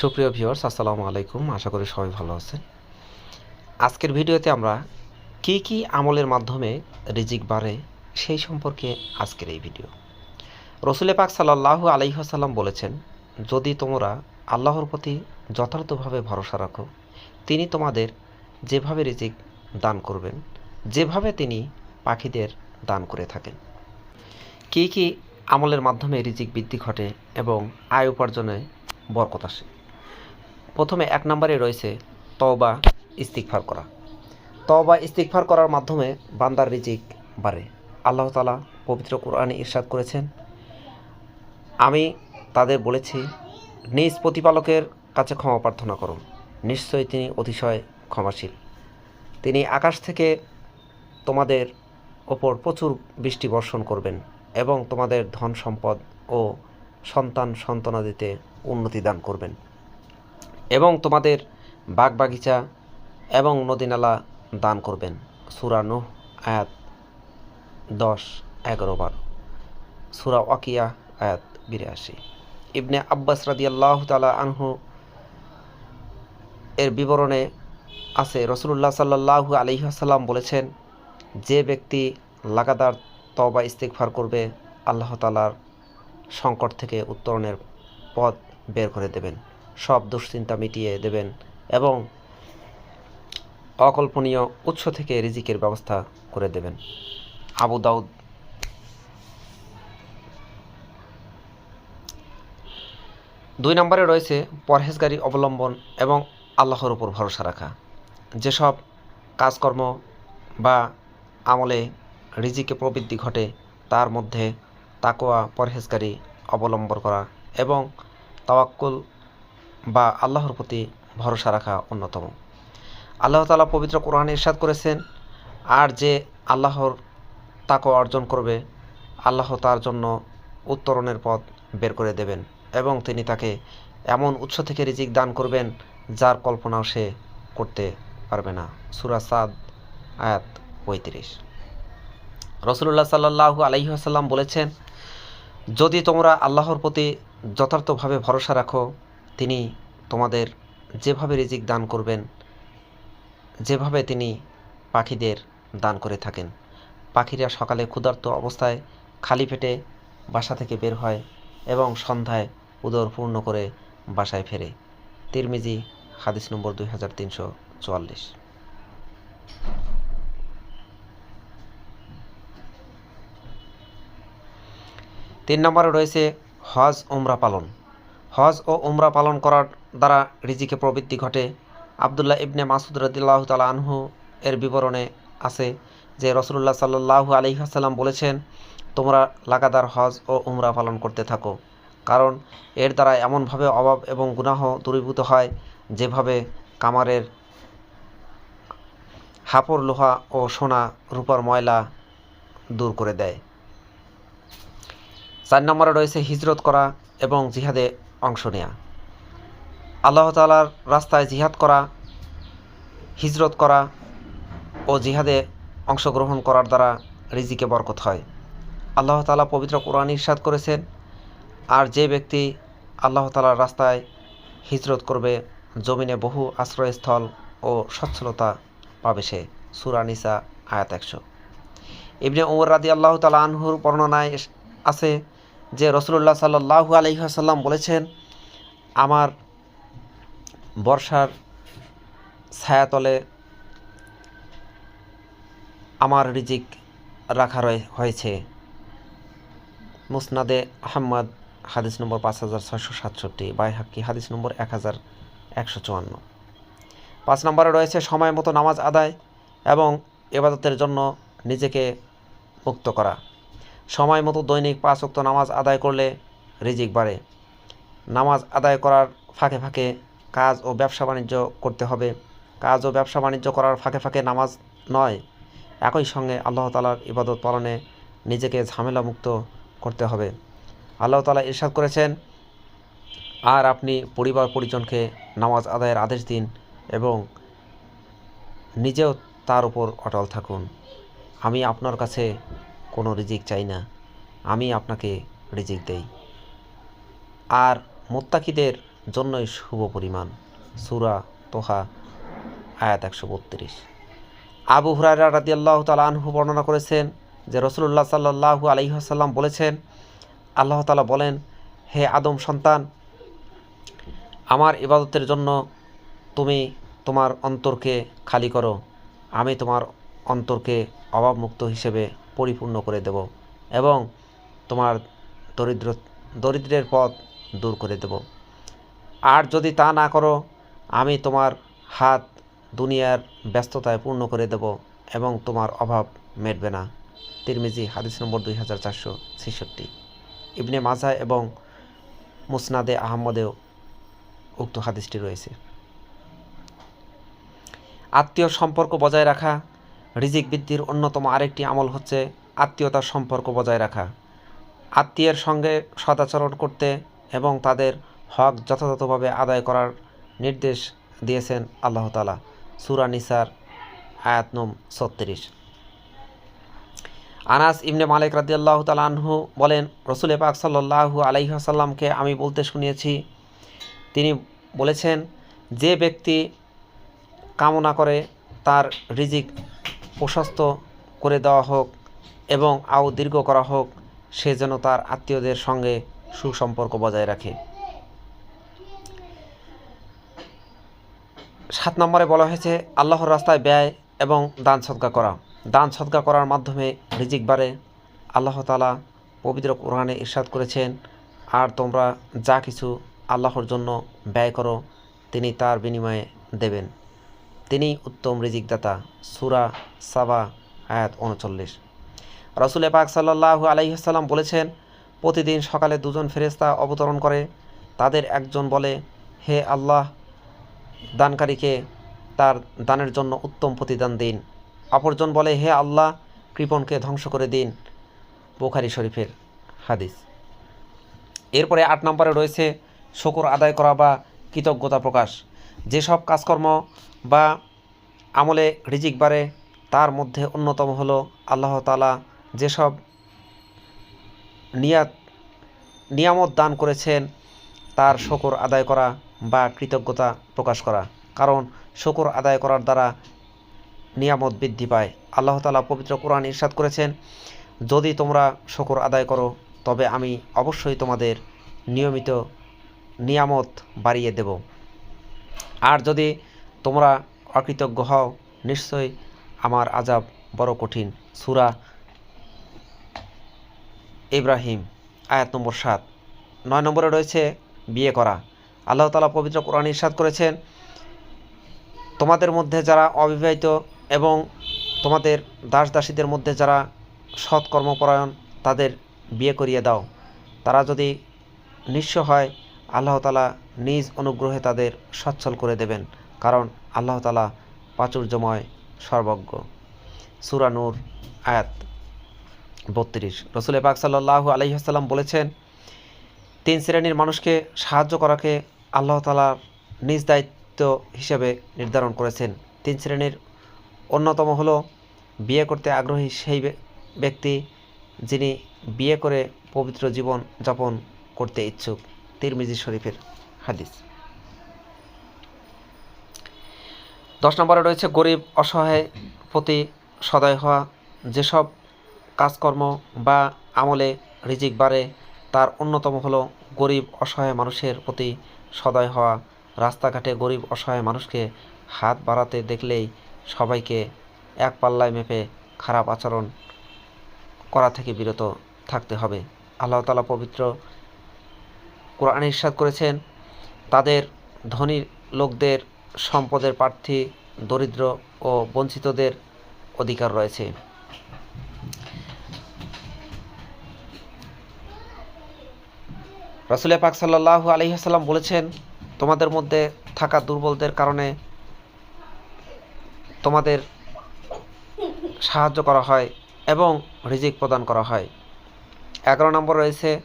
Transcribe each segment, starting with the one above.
সুপ্রিয় ভিউয়ার্স আসসালামু আলাইকুম। আশা করি সবাই ভালো আছেন। আজকের ভিডিওতে আমরা কি কি আমলের মাধ্যমে রিজিক বাড়ে সেই সম্পর্কে আজকের এই ভিডিও। রসুলে পাক সাল্লাল্লাহু আলাইহাসাল্লাম বলেছেন, যদি তোমরা আল্লাহর প্রতি যথার্থভাবে ভরসা রাখো, তিনি তোমাদের যেভাবে রিজিক দান করবেন, যেভাবে তিনি পাখিদের দান করে থাকেন। কি কি আমলের মাধ্যমে রিজিক বৃদ্ধি ঘটে এবং আয় উপার্জনে বরকত আসে? প্রথমে এক নম্বরে রয়েছে তওবা ইস্তিকফার করা। তওবা ইস্তিকফার করার মাধ্যমে বান্দার রিজিক বাড়ে। আল্লাহ তালা পবিত্র কোরআনে ইরশাদ করেছেন, আমি তাদের বলেছি, নিজ প্রতিপালকের কাছে ক্ষমা প্রার্থনা করুন। নিশ্চয়ই তিনি অতিশয় ক্ষমাশীল। তিনি আকাশ থেকে তোমাদের ওপর প্রচুর বৃষ্টি বর্ষণ করবেন এবং তোমাদের ধন সম্পদ ও সন্তান সন্তানাদিতে উন্নতি দান করবেন। এবং তোমাদের বাগ বাগিচা এবং নদীনালা দান করবেন। সুরানো আয়াত দশ, এগারো, বারো। সুরা ওয়াকিয়া, আয়াত বিরাশি। ইবনে আব্বাস রাদি আল্লাহ তালা আনহু এর বিবরণে আছে রসুল্লাহ সাল্লাহু আলহিহাসাল্লাম বলেছেন, যে ব্যক্তি লাগাতার তবা ইস্তেকফার করবে, আল্লাহ তালার সংকট থেকে উত্তরণের পথ বের করে দেবেন। সব দুশ্চিন্তা মিটিয়ে দেবেন এবং অকল্পনীয় উৎস থেকে রিজিকের ব্যবস্থা করে দেবেন। আবু দাউদ দুই নম্বরে রয়েছে পরহেজগারি অবলম্বন এবং আল্লাহর উপর ভরসা রাখা। যেসব কাজকর্ম বা আমলে রিজিকে প্রবৃদ্ধি ঘটে, তার মধ্যে তাকোয়া পরহেজগারি অবলম্বন করা এবং তাওয়াক্কুল বা আল্লাহর প্রতি ভরসা রাখা অন্যতম। আল্লাহ তালা পবিত্র কোরআনে ইরশাদ করেছেন, আর যে আল্লাহর তাকে অর্জন করবে, আল্লাহ তার জন্য উত্তরণের পথ বের করে দেবেন এবং তিনি তাকে এমন উৎস থেকে রিজিক দান করবেন যার কল্পনাও সে করতে পারবে না। সুরা সাদ, আয়াত পঁয়ত্রিশ। রসুল্লাহ সাল্লাহু আলহিহাসাল্লাম বলেছেন, যদি তোমরা আল্লাহর প্রতি যথার্থভাবে ভরসা রাখো তিনি তোমাদের যেভাবে রিজিক দান করবেন, যেভাবে তিনি পাখিদের দান করে থাকেন। পাখিরা সকালে ক্ষুধার্ত অবস্থায় খালি পেটে বাসা থেকে বের হয় এবং সন্ধ্যায় উদর পূর্ণ করে বাসায় ফেরে। তিরমিজি, হাদিস নম্বর দুই হাজার তিনশো চুয়াল্লিশ। তিন নম্বরে রয়েছে হজ, উমরা পালন। হজ ও উমরা পালন করার দ্বারা রিজিকে প্রবৃত্তি ঘটে। আবদুল্লাহ ইবনে মাসুদ রদিল্লাহ তালা আনহু এর বিবরণে আছে যে রসুল্লাহ সাল্লাহু আলহিহাসাল্লাম বলেছেন, তোমরা লাগাতার হজ ও উমরা পালন করতে থাকো। কারণ এর দ্বারা এমনভাবে অভাব এবং গুনাহ দূরীভূত হয় যেভাবে কামারের হাপড়, লোহা ও সোনা, রূপার ময়লা দূর করে দেয়। চার নম্বরে রয়েছে হিজরত করা এবং জিহাদে অংশ নেয়া। আল্লাহ তালার রাস্তায় জিহাদ করা, হিজরত করা ও জিহাদে অংশগ্রহণ করার দ্বারা রিজিকে বরকত হয়। আল্লাহ তালা পবিত্র কোরআন ইরশাদ করেছেন, আর যে ব্যক্তি আল্লাহ তালার রাস্তায় হিজরত করবে, জমিনে বহু আশ্রয়স্থল ও সচ্ছলতা পাবে সে। সুরানিসা আয়াত একশো। ইবনে উমর রাদি আল্লাহ তালা আনহুর বর্ণনায় আছে যে রসুল্লাহ সাল্লাহু আলহিহাসাল্লাম বলেছেন, আমার বর্ষার ছায়াতলে আমার রিজিক রাখা হয়েছে। মুসনাদে আহম্মদ হাদিস নম্বর পাঁচ হাজার ছয়শো সাতষট্টি বাই হাক্কি হাদিস নম্বর এক হাজার একশো চুয়ান্ন। পাঁচ নম্বরে রয়েছে, সময় মতো নামাজ আদায় এবং এবাদতের জন্য নিজেকে মুক্ত করা। সময় মতো দৈনিক পাঁচ নামাজ আদায় করলে রিজিক বাড়ে। নামাজ আদায় করার ফাঁকে ফাঁকে কাজ ও ব্যবসা বাণিজ্য করতে হবে। কাজ ও ব্যবসা বাণিজ্য করার ফাঁকে ফাঁকে নামাজ নয়, একই সঙ্গে আল্লাহ তালার ইবাদত পালনে নিজেকে ঝামেলা মুক্ত করতে হবে। আল্লাহ তালা ইরশাদ করেছেন, আর আপনি পরিবার পরিজনকে নামাজ আদায়ের আদেশ দিন এবং নিজেও তার উপর অটল থাকুন। আমি আপনার কাছে কোনো রিজিক চাই না। আমি আপনাকে রিজিক দেই। আর মোত্তাকিদের জন্যই শুভ পরিমাণ। সুরা তোহা, আয়াত একশো বত্রিশ। আবু হুরায়রা রাদি আল্লাহ তালা আনহু বর্ণনা করেছেন যে রসুল্লাহ সাল্লাহু আলহিহাসাল্লাম বলেছেন, আল্লাহ তালা বলেন, হে আদম সন্তান, আমার ইবাদতের জন্য তুমি তোমার অন্তরকে খালি করো। আমি তোমার অন্তরকে অভাবমুক্ত হিসেবে পরিপূর্ণ করে দেব এবং তোমার দরিদ্র, দরিদ্রের পথ দূর করে দেব। আর যদি তা না করো, আমি তোমার হাত দুনিয়ার ব্যস্ততায় পূর্ণ করে দেব এবং তোমার অভাব মেটবে না। তিরমিজি, হাদিস নম্বর দুই হাজার চারশো ছেষট্টি। ইবনে মাজা এবং মুসনাদে আহমদেও উক্ত হাদিসটি রয়েছে। আত্মীয় সম্পর্ক বজায় রাখা রিজিক বৃদ্ধির অন্যতম আরেকটি আমল হচ্ছে আত্মীয়তার সম্পর্ক বজায় রাখা। আত্মীয়ের সঙ্গে সদাচরণ করতে এবং তাদের হক যথাযথভাবে আদায় করার নির্দেশ দিয়েছেন আল্লাহ তালা সুরা নিসার, আয়াত নম ছত্রিশ। আনাস ইবনে মালিক রাদিয়াল্লাহু তাআলা আনহু বলেন, রসুল পাক সাল্লাল্লাহু আলাইহি আসাল্লামকে আমি বলতে শুনিয়েছি, তিনি বলেছেন, যে ব্যক্তি কামনা করে তার রিজিক প্রশস্ত করে দেওয়া হোক এবং আও দীর্ঘ করা হোক, সে যেন তার আত্মীয়দের সঙ্গে সুসম্পর্ক বজায় রাখে। সাত নম্বরে বলা হয়েছে, আল্লাহর রাস্তায় ব্যয় এবং দান সদকা করা। দান সদকা করার মাধ্যমে রিজিক বাড়ে। আল্লাহ তালা পবিত্র কোরআনে ইরশাদ করেছেন, আর তোমরা যা কিছু আল্লাহর জন্য ব্যয় করো, তিনি তার বিনিময়ে দেবেন। তিনি উত্তম রিজিকদাতা, সুরা সাবা, আয়াত উনচল্লিশ। রসুল পাক সাল্লাহ আলাইসাল্লাম বলেছেন, প্রতিদিন সকালে দুজন ফেরেস্তা অবতরণ করে, তাদের একজন বলে, হে আল্লাহ, দানকারীকে তার দানের জন্য উত্তম প্রতিদান দিন। অপরজন বলে, হে আল্লাহ, কৃপণকে ধ্বংস করে দিন। বোখারি শরীফের হাদিস। এরপরে আট নম্বরে রয়েছে, শকর আদায় করা বা কৃতজ্ঞতা প্রকাশ। যেসব কাজকর্ম বা আমলে রিজিক বাড়ে, তার মধ্যে অন্যতম হলো আল্লাহ তালা যেসব নিয়াত, নিয়ামত দান করেছেন, তার শকর আদায় করা বা কৃতজ্ঞতা প্রকাশ করা। কারণ শকর আদায় করার দ্বারা নিয়ামত বৃদ্ধি পায়। আল্লাহ তালা পবিত্র কোরআন ইরশাদ করেছেন, যদি তোমরা শকর আদায় করো, তবে আমি অবশ্যই তোমাদের নিয়মিত নিয়ামত বাড়িয়ে দেব। আর যদি তোমরা অকৃতজ্ঞ হও, নিশ্চয়ই আমার আজাব বড় কঠিন। সুরা ইব্রাহিম, আয়াত নম্বর সাত। নয় নম্বরে রয়েছে, বিয়ে করা। আল্লাহ তালা পবিত্র কোরআন ইরশাদ করেছেন, তোমাদের মধ্যে যারা অবিবাহিত এবং তোমাদের দাস দাসীদের মধ্যে যারা সৎ কর্মপরায়ণ তাদের বিয়ে করিয়ে দাও। তারা যদি নিঃস্ব হয়, আল্লাহ তালা নিজ অনুগ্রহে তাদের সচ্ছল করে দেবেন। কারণ আল্লাহ তালা প্রাচুর্যময়, সর্বজ্ঞ। সুরানুর আয়াত বত্রিশ। রসুল পাক সাল্লাহ আলহিহাসাল্লাম বলেছেন, তিন শ্রেণির মানুষকে সাহায্য করাকে আল্লাহ তালা নিজ দায়িত্ব হিসেবে নির্ধারণ করেছেন। তিন শ্রেণির অন্যতম হলো, বিয়ে করতে আগ্রহী সেই ব্যক্তি যিনি বিয়ে করে পবিত্র জীবন যাপন করতে ইচ্ছুক। তিরমিজি শরীফের হাদিস। দশ নম্বরে রয়েছে গরিব, অসহায় প্রতি সদয় হওয়া, যেসব কাজকর্ম বা আমলে রিজিক বাড়ে, তার অন্যতম হলো গরিব, অসহায় মানুষের প্রতি সদয় হওয়া। রাস্তাঘাটে গরিব, অসহায় মানুষকে হাত বাড়াতে দেখলেই সবাইকে এক পাল্লায় মেপে খারাপ আচরণ করা থেকে বিরত থাকতে হবে। আল্লাহ তালা পবিত্র কোরআন ইরশাদ করেছেন, তাদের ধনী লোকদের সম্পদের প্রার্থী, দরিদ্র ও বঞ্চিতদের অধিকার রয়েছে। রসুল পাক সাল্লাহ আলহিহাসাল্লাম বলেছেন, তোমাদের মধ্যে থাকা দুর্বলদের কারণে তোমাদের সাহায্য করা হয় এবং রিজিক প্রদান করা হয়। এগারো নম্বর রয়েছে,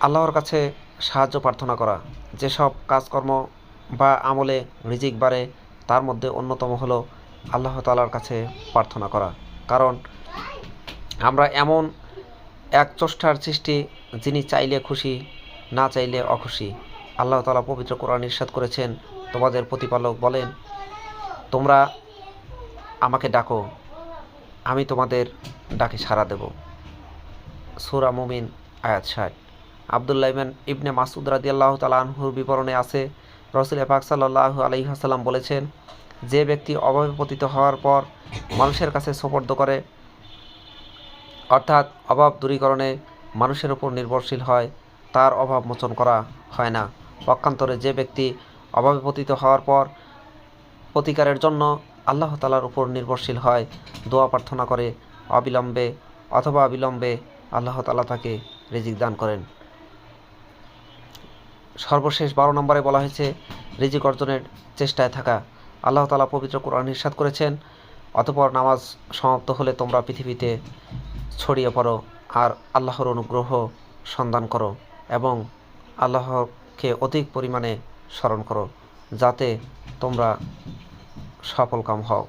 আল্লাহর কাছে সাহায্য প্রার্থনা করা। যেসব কাজকর্ম বা আমলে রিজিক বাড়ে, তার মধ্যে অন্যতম হলো আল্লাহ তালার কাছে প্রার্থনা করা। কারণ আমরা এমন এক চষ্টার সৃষ্টি যিনি চাইলে খুশি, না চাইলে অখুশি। আল্লাহ তালা পবিত্র কোরআন ইরশাদ করেছেন, তোমাদের প্রতিপালক বলেন, তোমরা আমাকে ডাকো, আমি তোমাদের ডাকে সাড়া দেব। সুরা মুমিন, আয়াত ষাট। আবদুল্লাহ ইবেন ইবনে মাসুদ রাদি আল্লাহ তালা আনহুর বিবরণে আছে রসুল পাক সাল্লাহ আলহিহাসাল্লাম বলেছেন, যে ব্যক্তি অভাবে পতিত হওয়ার পর মানুষের কাছে সোপর্দ করে, অর্থাৎ অভাব দূরীকরণে মানুষের উপর নির্ভরশীল হয়, তার অভাব মোচন করা হয় না। পক্ষান্তরে যে ব্যক্তি অভাবে পতিত হওয়ার পর প্রতিকারের জন্য আল্লাহ তালার উপর নির্ভরশীল হয়, দোয়া প্রার্থনা করে, অবিলম্বে অথবা অবিলম্বে আল্লাহ তালা তাকে রিজিক দান করেন। সর্বশেষ বারো নম্বরে বলা হয়েছে, রিজিক অর্জনের চেষ্টায় থাকা। আল্লাহ তালা পবিত্র কোরআন ইরশাদ করেছেন, অতপর নামাজ সমাপ্ত হলে তোমরা পৃথিবীতে ছড়িয়ে পড়ো আর আল্লাহর অনুগ্রহ সন্ধান করো এবং আল্লাহকে অধিক পরিমাণে স্মরণ করো, যাতে তোমরা সফলকাম হও।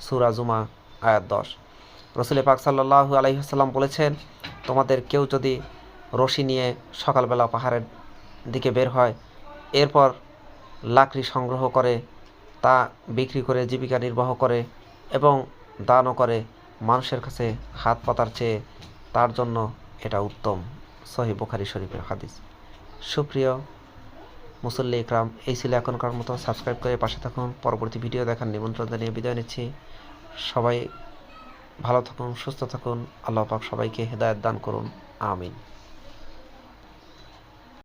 সুরা জুমা, আয়াত দশ। রসুল পাক সাল্লাহু আলহিহাল্লাম বলেছেন, তোমাদের কেউ যদি রশি নিয়ে সকালবেলা পাহাড়ের দিকে বের হয়। এরপর লাকড়ি সংগ্রহ করে, তা বিক্রি করে, জীবিকা নির্বাহ করে এবং দানও করে। মানুষের কাছে হাত পাতার চেয়ে তার জন্য এটা উত্তম। সহি বুখারি শরীফের হাদিস। সুপ্রিয় মুসল্লি ইকরাম এই ছিল এখনকার মতো। সাবস্ক্রাইব করে পাশে থাকুন। পরবর্তী ভিডিও দেখার নিমন্ত্রণ জানিয়ে বিদায় নিচ্ছি। সবাই ভালো থাকুন, সুস্থ থাকুন। আল্লাহ পাক সবাইকে হেদায়ত দান করুন। আমিন।